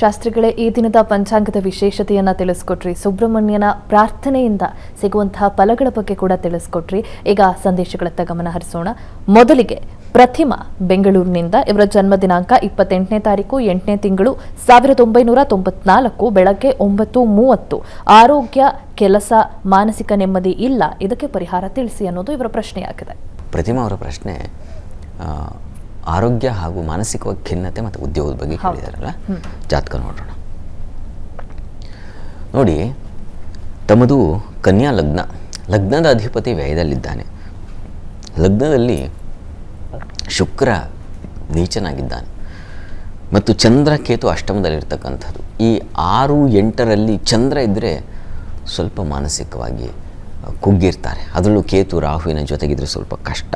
ಶಾಸ್ತ್ರಿಗಳೇ ಈ ದಿನದ ಪಂಚಾಂಗದ ವಿಶೇಷತೆಯನ್ನ ತಿಳಿಸ್ಕೊಟ್ರಿ. ಸುಬ್ರಹ್ಮಣ್ಯನ ಪ್ರಾರ್ಥನೆಯಿಂದ ಸಿಗುವಂತಹ ಫಲಗಳ ಬಗ್ಗೆ ಕೂಡ ತಿಳಿಸ್ಕೊಟ್ರಿ. ಈಗ ಸಂದೇಶಗಳತ್ತ ಗಮನ ಹರಿಸೋಣ. ಮೊದಲಿಗೆ ಪ್ರತಿಮಾ ಬೆಂಗಳೂರಿನಿಂದ ಇವರ ಜನ್ಮ ದಿನಾಂಕ ಇಪ್ಪತ್ತೆಂಟನೇ ತಾರೀಕು, ಎಂಟನೇ ತಿಂಗಳು ಸಾವಿರದ ಒಂಬೈನೂರ ತೊಂಬತ್ನಾಲ್ಕು, ಬೆಳಗ್ಗೆ ಒಂಬತ್ತು ಮೂವತ್ತು. ಆರೋಗ್ಯ, ಕೆಲಸ, ಮಾನಸಿಕ ನೆಮ್ಮದಿ ಇಲ್ಲ. ಇದಕ್ಕೆ ಪರಿಹಾರ ತಿಳಿಸಿ ಅನ್ನೋದು ಇವರ ಪ್ರಶ್ನೆಯಾಗಿದೆ. ಪ್ರತಿಮಾ ಅವರ ಪ್ರಶ್ನೆ ಆರೋಗ್ಯ ಹಾಗೂ ಮಾನಸಿಕವಾಗಿ ಖಿನ್ನತೆ ಮತ್ತು ಉದ್ಯೋಗದ ಬಗ್ಗೆ ಕೇಳಿದಾರಲ್ಲ? ಜಾತಕ ನೋಡೋಣ. ನೋಡಿ ತಮ್ಮದು ಕನ್ಯಾ ಲಗ್ನ. ಲಗ್ನದ ಅಧಿಪತಿ ವ್ಯಯದಲ್ಲಿದ್ದಾನೆ. ಲಗ್ನದಲ್ಲಿ ಶುಕ್ರ ನೀಚನಾಗಿದ್ದಾನೆ. ಮತ್ತು ಚಂದ್ರ ಕೇತು ಅಷ್ಟಮದಲ್ಲಿರ್ತಕ್ಕಂಥದ್ದು. ಈ ಆರು ಎಂಟರಲ್ಲಿ ಚಂದ್ರ ಇದ್ದರೆ ಸ್ವಲ್ಪ ಮಾನಸಿಕವಾಗಿ ಕುಗ್ಗಿರ್ತಾರೆ. ಅದರಲ್ಲೂ ಕೇತು ರಾಹುವಿನ ಜೊತೆಗಿದ್ರೆ ಸ್ವಲ್ಪ ಕಷ್ಟ.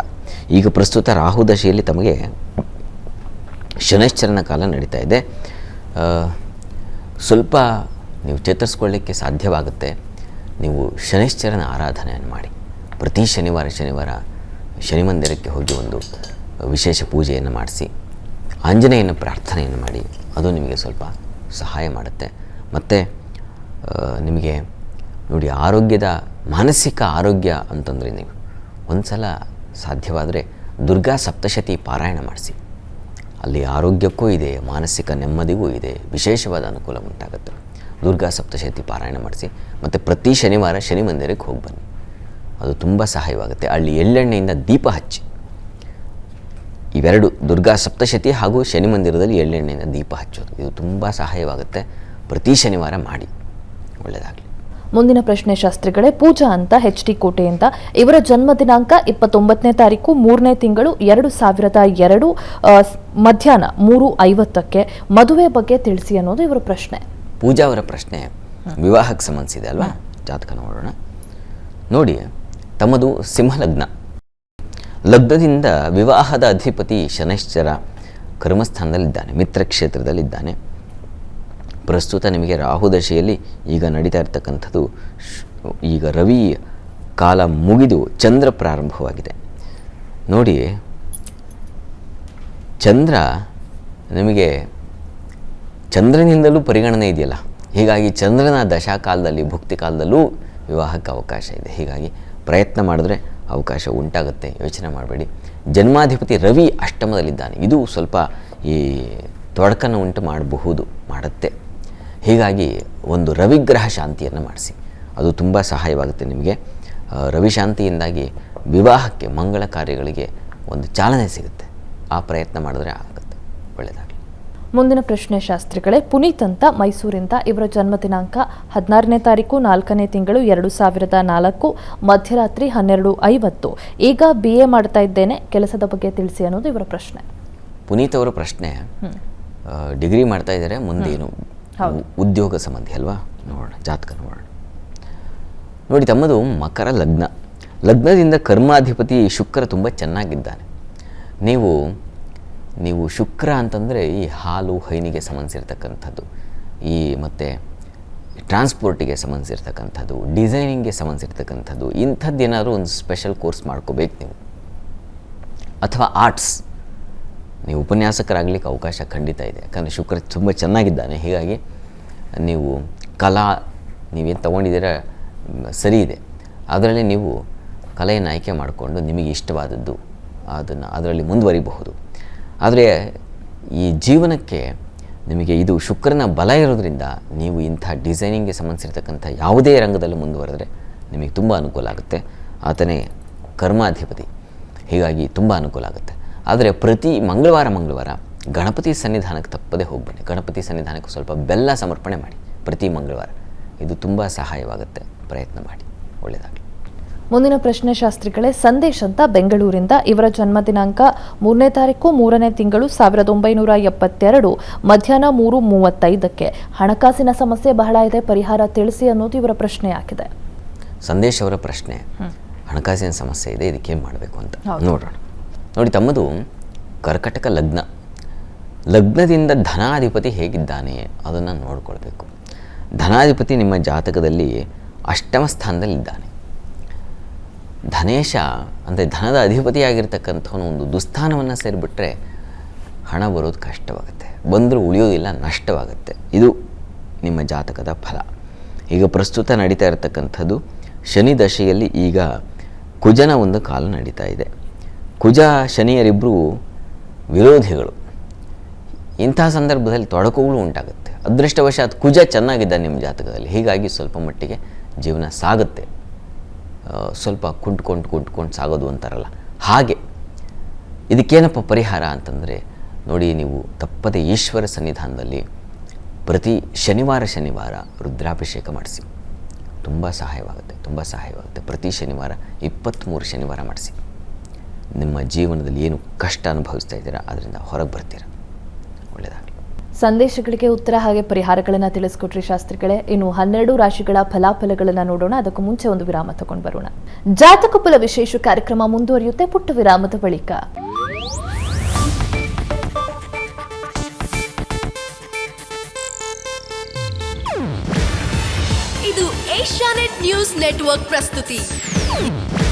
ಈಗ ಪ್ರಸ್ತುತ ರಾಹು ದಶೆಯಲ್ಲಿ ತಮಗೆ ಶನೈಶ್ಚರನ ಕಾಲ ನಡೀತಾ ಇದೆ. ಸ್ವಲ್ಪ ನೀವು ಚೇತರಿಸ್ಕೊಳ್ಳಿಕ್ಕೆ ಸಾಧ್ಯವಾಗುತ್ತೆ. ನೀವು ಶನೈಶ್ಚರನ ಆರಾಧನೆಯನ್ನು ಮಾಡಿ. ಪ್ರತಿ ಶನಿವಾರ ಶನಿವಾರ ಶನಿ ಮಂದಿರಕ್ಕೆ ಹೋಗಿ ಒಂದು ವಿಶೇಷ ಪೂಜೆಯನ್ನು ಮಾಡಿಸಿ, ಆಂಜನೇಯನ ಪ್ರಾರ್ಥನೆಯನ್ನು ಮಾಡಿ, ಅದು ನಿಮಗೆ ಸ್ವಲ್ಪ ಸಹಾಯ ಮಾಡುತ್ತೆ. ಮತ್ತು ನಿಮಗೆ ನೋಡಿ ಆರೋಗ್ಯದ ಮಾನಸಿಕ ಆರೋಗ್ಯ ಅಂತಂದರೆ ನೀವು ಒಂದು ಸಲ ಸಾಧ್ಯವಾದರೆ ದುರ್ಗಾ ಸಪ್ತಶತಿ ಪಾರಾಯಣ ಮಾಡಿಸಿ. ಅಲ್ಲಿ ಆರೋಗ್ಯಕ್ಕೂ ಇದೆ, ಮಾನಸಿಕ ನೆಮ್ಮದಿಗೂ ಇದೆ, ವಿಶೇಷವಾದ ಅನುಕೂಲ ಉಂಟಾಗುತ್ತೆ. ದುರ್ಗಾ ಸಪ್ತಶತಿ ಪಾರಾಯಣ ಮಾಡಿಸಿ, ಮತ್ತು ಪ್ರತಿ ಶನಿವಾರ ಶನಿ ಮಂದಿರಕ್ಕೆ ಹೋಗಿ ಬನ್ನಿ. ಅದು ತುಂಬ ಸಹಾಯವಾಗುತ್ತೆ. ಅಲ್ಲಿ ಎಳ್ಳೆಣ್ಣೆಯಿಂದ ದೀಪ ಹಚ್ಚಿ. ಇವೆರಡು ದುರ್ಗಾ ಸಪ್ತಶತಿ ಹಾಗೂ ಶನಿ ಮಂದಿರದಲ್ಲಿ ಎಳ್ಳೆಣ್ಣೆಯಿಂದ ದೀಪ ಹಚ್ಚೋದು. ಇದು ತುಂಬ ಸಹಾಯವಾಗುತ್ತೆ. ಪ್ರತಿ ಶನಿವಾರ ಮಾಡಿ. ಒಳ್ಳೆಯದಾಗಲಿ ಮುಂದಿನ ಪ್ರಶ್ನೆ ಶಾಸ್ತ್ರಿಗಳೇ ಪೂಜಾ ಅಂತ ಎಚ್ ಡಿ ಕೋಟೆಯಿಂದ ಇವರ ಜನ್ಮ ದಿನಾಂಕ ಇಪ್ಪತ್ತೊಂಬತ್ತನೇ ತಾರೀಕು ಮೂರನೇ ತಿಂಗಳು ಎರಡು ಸಾವಿರದ ಎರಡು ಮಧ್ಯಾಹ್ನ ಮೂರು ಐವತ್ತಕ್ಕೆ. ಮದುವೆ ಬಗ್ಗೆ ತಿಳಿಸಿ ಅನ್ನೋದು ಇವರ ಪ್ರಶ್ನೆ. ಪೂಜಾ ಅವರ ಪ್ರಶ್ನೆ ವಿವಾಹಕ್ಕೆ ಸಂಬಂಧಿಸಿದೆ ಅಲ್ವಾ? ಜಾತಕ ನೋಡೋಣ. ನೋಡಿ ತಮ್ಮದು ಸಿಂಹಲಗ್ನ. ಲಗ್ನದಿಂದ ವಿವಾಹದ ಅಧಿಪತಿ ಶನೈಶ್ಚರ ಕರ್ಮಸ್ಥಾನದಲ್ಲಿದ್ದಾನೆ ಮಿತ್ರ ಕ್ಷೇತ್ರದಲ್ಲಿದ್ದಾನೆ ಪ್ರಸ್ತುತ ನಿಮಗೆ ರಾಹು ದಶೆಯಲ್ಲಿ ಈಗ ನಡೀತಾ ಇರ್ತಕ್ಕಂಥದ್ದು ಈಗ ರವಿ ಕಾಲ ಮುಗಿದು ಚಂದ್ರ ಪ್ರಾರಂಭವಾಗಿದೆ. ನೋಡಿ, ಚಂದ್ರ ನಿಮಗೆ ಚಂದ್ರನಿಂದಲೂ ಪರಿಗಣನೆ ಇದೆಯಲ್ಲ. ಹೀಗಾಗಿ ಚಂದ್ರನ ದಶಾಕಾಲದಲ್ಲಿ, ಭುಕ್ತಿ ಕಾಲದಲ್ಲೂ ವಿವಾಹಕ್ಕೆ ಅವಕಾಶ ಇದೆ. ಹೀಗಾಗಿ ಪ್ರಯತ್ನ ಮಾಡಿದ್ರೆ ಅವಕಾಶ ಉಂಟಾಗುತ್ತೆ. ಯೋಚನೆ ಮಾಡಬೇಡಿ. ಜನ್ಮಾಧಿಪತಿ ರವಿ ಅಷ್ಟಮದಲ್ಲಿದ್ದಾನೆ. ಇದು ಸ್ವಲ್ಪ ಈ ತೊಡಕನ್ನು ಉಂಟು ಮಾಡಬಹುದು, ಮಾಡುತ್ತೆ. ಹೀಗಾಗಿ ಒಂದು ರವಿಗ್ರಹ ಶಾಂತಿಯನ್ನು ಮಾಡಿಸಿ. ಅದು ತುಂಬ ಸಹಾಯವಾಗುತ್ತೆ ನಿಮಗೆ. ರವಿಶಾಂತಿಯಿಂದಾಗಿ ರವಿ ಶಾಂತಿಯಿಂದಾಗಿ ವಿವಾಹಕ್ಕೆ ಮಂಗಳ ಕಾರ್ಯಗಳಿಗೆ ಒಂದು ಚಾಲನೆ ಸಿಗುತ್ತೆ. ಆ ಪ್ರಯತ್ನ ಮಾಡಿದ್ರೆ ಆಗುತ್ತೆ. ಒಳ್ಳೆಯದಾಗಲಿ ಮುಂದಿನ ಪ್ರಶ್ನೆ ಶಾಸ್ತ್ರಿಗಳೇ ಪುನೀತ್ ಅಂತ ಮೈಸೂರಿಂದ ಇವರ ಜನ್ಮ ದಿನಾಂಕ ಹದಿನಾರನೇ ತಾರೀಕು ನಾಲ್ಕನೇ ತಿಂಗಳು ಎರಡು ಸಾವಿರದ ನಾಲ್ಕು ಮಧ್ಯರಾತ್ರಿ ಹನ್ನೆರಡು ಐವತ್ತು. ಈಗ ಬಿ ಎ ಮಾಡ್ತಾ ಇದ್ದೇನೆ. ಕೆಲಸದ ಬಗ್ಗೆ ತಿಳಿಸಿ ಅನ್ನೋದು ಇವರ ಪ್ರಶ್ನೆ. ಪುನೀತ್ ಅವರ ಪ್ರಶ್ನೆ ಡಿಗ್ರಿ ಮಾಡ್ತಾ ಇದ್ದಾರೆ. ಮುಂದೇನು. ಉದ್ಯೋಗ ಸಂಬಂಧಿ ಅಲ್ವಾ? ನೋಡೋಣ, ಜಾತಕ ನೋಡೋಣ. ನೋಡಿ, ತಮ್ಮದು ಮಕರ ಲಗ್ನ. ಲಗ್ನದಿಂದ ಕರ್ಮಾಧಿಪತಿ ಶುಕ್ರ ತುಂಬ ಚೆನ್ನಾಗಿದ್ದಾನೆ. ನೀವು ನೀವು ಶುಕ್ರ ಅಂತಂದರೆ ಈ ಹಾಲು, ಹೈನಿಗೆ ಸಂಬಂಧಿಸಿರ್ತಕ್ಕಂಥದ್ದು. ಈ ಮತ್ತು ಟ್ರಾನ್ಸ್ಪೋರ್ಟಿಗೆ ಸಂಬಂಧಿಸಿರ್ತಕ್ಕಂಥದ್ದು ಡಿಸೈನಿಂಗ್ಗೆ ಸಂಬಂಧಿಸಿರ್ತಕ್ಕಂಥದ್ದು, ಇಂಥದ್ದೇನಾದರೂ ಒಂದು ಸ್ಪೆಷಲ್ ಕೋರ್ಸ್ ಮಾಡ್ಕೋಬೇಕು ನೀವು. ಅಥವಾ ಆರ್ಟ್ಸ್ ನೀವು ಉಪನ್ಯಾಸಕರಾಗಲಿಕ್ಕೆ ಅವಕಾಶ ಖಂಡಿತ ಇದೆ. ಯಾಕಂದರೆ ಶುಕ್ರ ತುಂಬ ಚೆನ್ನಾಗಿದ್ದಾನೆ. ಹೀಗಾಗಿ ನೀವು ಕಲಾ ನೀವೇನು ತೊಗೊಂಡಿದ್ದೀರ, ಸರಿ ಇದೆ. ಅದರಲ್ಲಿ ನೀವು ಕಲೆಯನ್ನು ಆಯ್ಕೆ ಮಾಡಿಕೊಂಡು ನಿಮಗೆ ಇಷ್ಟವಾದದ್ದು ಅದನ್ನು ಅದರಲ್ಲಿ ಮುಂದುವರಿಬಹುದು. ಆದರೆ ಈ ಜೀವನಕ್ಕೆ ನಿಮಗೆ ಇದು ಶುಕ್ರನ ಬಲ ಇರೋದ್ರಿಂದ ನೀವು ಇಂಥ ಡಿಸೈನಿಂಗ್ಗೆ ಸಂಬಂಧಿಸಿರ್ತಕ್ಕಂಥ ಯಾವುದೇ ರಂಗದಲ್ಲಿ ಮುಂದುವರೆದ್ರೆ ನಿಮಗೆ ತುಂಬ ಅನುಕೂಲ ಆಗುತ್ತೆ. ಆತನೇ ಕರ್ಮಾಧಿಪತಿ. ಹೀಗಾಗಿ ತುಂಬ ಅನುಕೂಲ ಆಗುತ್ತೆ. ಆದರೆ ಪ್ರತಿ ಮಂಗಳವಾರ ಮಂಗಳವಾರ ಗಣಪತಿ ಸನ್ನಿಧಾನಕ್ಕೆ ತಪ್ಪದೇ ಹೋಗ್ಬನ್ನಿ ಗಣಪತಿ ಸನ್ನಿಧಾನಕ್ಕೆ ಸ್ವಲ್ಪ ಬೆಲ್ಲ ಸಮರ್ಪಣೆ ಮಾಡಿ. ಪ್ರತಿ ಮಂಗಳವಾರ. ಇದು ತುಂಬ ಸಹಾಯವಾಗುತ್ತೆ. ಪ್ರಯತ್ನ ಮಾಡಿ. ಒಳ್ಳೆಯದಾಗಲಿ ಮುಂದಿನ ಪ್ರಶ್ನೆ ಶಾಸ್ತ್ರಿಗಳೇ ಸಂದೇಶ್ ಅಂತ ಬೆಂಗಳೂರಿಂದ ಇವರ ಜನ್ಮ ದಿನಾಂಕ ಮೂರನೇ ತಾರೀಕು ಮೂರನೇ ತಿಂಗಳು ಸಾವಿರದ ಒಂಬೈನೂರ ಎಪ್ಪತ್ತೆರಡು ಮಧ್ಯಾಹ್ನ ಮೂರು ಮೂವತ್ತೈದಕ್ಕೆ. ಹಣಕಾಸಿನ ಸಮಸ್ಯೆ ಬಹಳ ಇದೆ ಪರಿಹಾರ ತಿಳಿಸಿ ಅನ್ನೋದು ಇವರ ಪ್ರಶ್ನೆಯಾಗಿದೆ ಸಂದೇಶ್ ಅವರ ಪ್ರಶ್ನೆ ಹಣಕಾಸಿನ ಸಮಸ್ಯೆ ಇದೆ ಇದಕ್ಕೆ ಏನು ಮಾಡಬೇಕು ಅಂತ. ನೋಡೋಣ. ನೋಡಿ ತಮ್ಮದು ಕರ್ಕಟಕ ಲಗ್ನ. ಲಗ್ನದಿಂದ ಧನಾಧಿಪತಿ ಹೇಗಿದ್ದಾನೆ ಅದನ್ನು ನೋಡಿಕೊಳ್ಬೇಕು. ಧನಾಧಿಪತಿ ನಿಮ್ಮ ಜಾತಕದಲ್ಲಿ ಅಷ್ಟಮ ಸ್ಥಾನದಲ್ಲಿದ್ದಾನೆ. ಧನೇಶ ಅಂದರೆ ಧನದ ಅಧಿಪತಿಯಾಗಿರ್ತಕ್ಕಂಥವನು ಒಂದು ದುಸ್ಥಾನವನ್ನು ಸೇರಿಬಿಟ್ರೆ ಹಣ ಬರೋದು ಕಷ್ಟವಾಗುತ್ತೆ. ಬಂದರೂ ಉಳಿಯೋದಿಲ್ಲ, ನಷ್ಟವಾಗುತ್ತೆ. ಇದು ನಿಮ್ಮ ಜಾತಕದ ಫಲ. ಈಗ ಪ್ರಸ್ತುತ ನಡೀತಾ ಇರತಕ್ಕಂಥದ್ದು ಶನಿ ದಶೆಯಲ್ಲಿ ಈಗ ಕುಜನ ಒಂದು ಕಾಲ ನಡೀತಾ ಇದೆ. ಕುಜ ಶನಿಯರಿಬ್ಬರು ವಿರೋಧಿಗಳು. ಇಂಥ ಸಂದರ್ಭದಲ್ಲಿ ತೊಡಕುಗಳು ಉಂಟಾಗುತ್ತೆ. ಅದೃಷ್ಟವಶಾತ್ ಕುಜ ಚೆನ್ನಾಗಿದ್ದ ನಿಮ್ಮ ಜಾತಕದಲ್ಲಿ. ಹೀಗಾಗಿ ಸ್ವಲ್ಪ ಮಟ್ಟಿಗೆ ಜೀವನ ಸಾಗುತ್ತೆ. ಸ್ವಲ್ಪ ಕುಂಟ್ಕೊಂಡು ಕುಂಟ್ಕೊಂಡು ಸಾಗೋದು ಅಂತಾರಲ್ಲ. ಹಾಗೆ ಇದಕ್ಕೇನಪ್ಪ ಪರಿಹಾರ ಅಂತಂದರೆ ನೋಡಿ ನೀವು ತಪ್ಪದೆ ಈಶ್ವರ ಸನ್ನಿಧಾನದಲ್ಲಿ ಪ್ರತಿ ಶನಿವಾರ ಶನಿವಾರ ರುದ್ರಾಭಿಷೇಕ ಮಾಡಿಸಿ. ತುಂಬ ಸಹಾಯವಾಗುತ್ತೆ ತುಂಬ ಸಹಾಯವಾಗುತ್ತೆ. ಪ್ರತಿ ಶನಿವಾರ ಇಪ್ಪತ್ತ್ಮೂರು ಶನಿವಾರ ಮಾಡಿಸಿ. ನಿಮ್ಮ ಜೀವನದಲ್ಲಿ ಏನು ಕಷ್ಟ ಅನುಭವಿಸ್ತಾ ಇದ್ದೀರಾ ಅದರಿಂದ ಹೊರಗೆ ಬರ್ತೀರಾ? ಒಳ್ಳೆಯದಾಗಲಿ ಸಂದೇಶಗಳಿಗೆ ಉತ್ತರ ಹಾಗೆ ಪರಿಹಾರಗಳನ್ನು ತಿಳಿಸ್ಕೊಟ್ರಿ ಶಾಸ್ತ್ರಿಗಳೇ. ಇನ್ನು ಹನ್ನೆರಡು ರಾಶಿಗಳ ಫಲಾಫಲಗಳನ್ನು ನೋಡೋಣ. ಅದಕ್ಕೂ ಮುಂಚೆ ಒಂದು ವಿರಾಮ ತಗೊಂಡು ಬರೋಣ. ಜಾತಕ ಫಲ ವಿಶೇಷ ಕಾರ್ಯಕ್ರಮ ಮುಂದುವರಿಯುತ್ತೆ. ಪುಟ್ಟ ವಿರಾಮದ ಬಳಿಕ. ಇದು ಏಷ್ಯಾನೆಟ್ ನ್ಯೂಸ್ ನೆಟ್ವರ್ಕ್ ಪ್ರಸ್ತುತಿ.